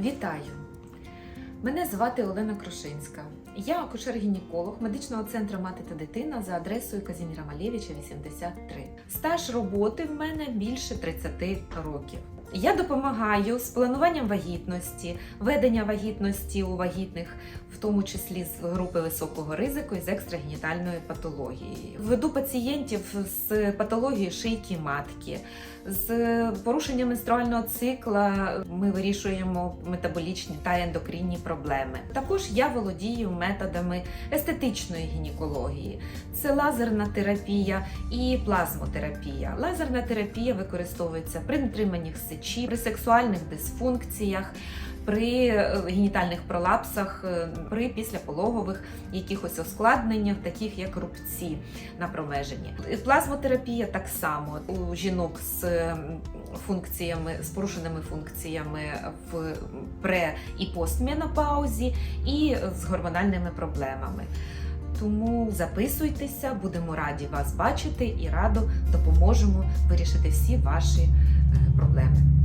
Вітаю! Мене звати Олена Крушинська. Я акушер-гінеколог медичного центру мати та дитина за адресою Казіміра Малєвича 83. Стаж роботи в мене більше 30 років. Я допомагаю з плануванням вагітності, ведення вагітності у вагітних, в тому числі з групи високого ризику і з екстрагенітальною патологією. Веду пацієнтів з патологією шийки матки, з порушенням менструального цикла. Ми вирішуємо метаболічні та ендокринні проблеми. Також я володію методами естетичної гінекології. Це лазерна терапія і плазмотерапія. Лазерна терапія використовується при нетриманнях сечі, при сексуальних дисфункціях, при е, генітальних пролапсах, е, при післяпологових якихось ускладненнях, таких як рубці на промеженні. Плазмотерапія так само у жінок з функціями, з порушеними функціями в пре і постменопаузі і з гормональними проблемами. Тому записуйтеся, будемо раді вас бачити і радо допоможемо вирішити всі ваші проблеми.